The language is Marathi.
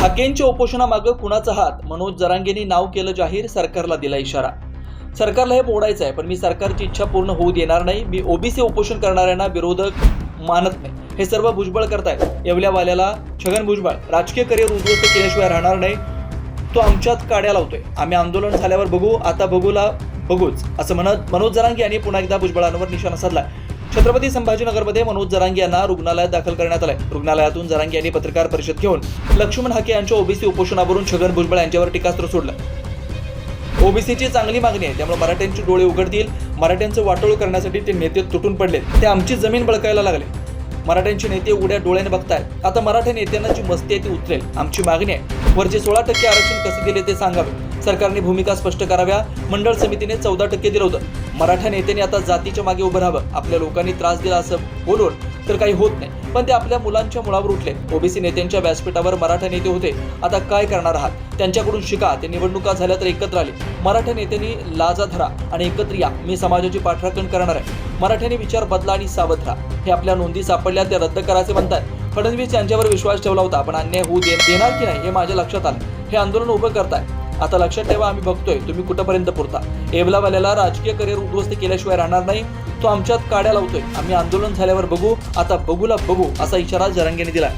ठाकेंच्या उपोषणामागं कुणाचा हात? मनोज जरांगेंनी नाव केलं जाहीर सरकारला दिला इशारा. सरकारला हे मोडायचं आहे पण मी सरकारची इच्छा पूर्ण होऊ देणार नाही. मी ओबीसी उपोषण करणाऱ्यांना विरोधक मानत नाही. हे सर्व भुजबळ करतायत. येवल्यावाल्याला छगन भुजबळ. राजकीय करिअर उद्ध्वस्त केल्याशिवाय राहणार नाही. तो आमच्यात काड्या लावतोय. आम्ही आंदोलन झाल्यावर बघू आता बघूला बघूच. असं म्हणत मनोज जरांगे यांनी पुन्हा एकदा भुजबळांवर निशाणा साधला छत्रपती संभाजीनगरमध्ये मनोज जरांगे यांना रुग्णालयात दाखल करण्यात आलंय. रुग्णालयातून जरांगे यांनी पत्रकार परिषद घेऊन लक्ष्मण हाके यांच्या ओबीसी उपोषणावरून छगन भुजबळ यांच्यावर टीकास्त्र सोडलं. ओबीसीची चांगली मागणी आहे त्यामुळे मराठ्यांचे डोळे उघडतील मराठ्यांचं वाटोळ करण्यासाठी ते नेते तुटून पडले ते आमची जमीन बळकायला लागले. मराठ्यांचे नेते उड्या डोळ्याने बघतायत. आता मराठा नेत्यांना जी मस्ती आहे ती उतरेल. आमची मागणी आहे. वरचे सोळा टक्के आरक्षण कसे दिले ते सांगावे. सरकारने भूमिका स्पष्ट कराव्या. मंडळ समितीने चौदा टक्के दिलं होतं. मराठा नेत्यांनी आता जातीच्या मागे उभं राहावं. आपल्या लोकांनी त्रास दिला असं बोलून तर काही होत नाही. पण ते आपल्या मुलांच्या मुळावर उठले. ओबीसी नेत्यांच्या व्यासपीठावर मराठा नेते होते. आता काय करणार आहात? त्यांच्याकडून शिका. ते निवडणुका झाल्या तर एकत्र आले. मराठा नेत्यांनी लाजा धरा आणि एकत्र या. मी समाजाची पाठराखण करणार आहे. मराठ्यांनी विचार बदला आणि सावध राहा. हे आपल्या नोंदी सापडल्या ते रद्द करायचे म्हणतात. फडणवीस यांच्यावर विश्वास ठेवला होता पण अन्याय होऊ दे देणार की नाही हे माझ्या लक्षात आलं. हे आंदोलन उभं करताय. आता लक्षात ठेवा आम्ही बघतोय तुम्ही कुठपर्यंत पुरता? एवलावाल्याला राजकीय करिअर उद्ध्वस्त केल्याशिवाय राहणार नाही तो आमच्यात काड्या लावतोय. आम्ही आंदोलन झाल्यावर बघू आता बघूला बघू असा इशारा जरांगेने दिला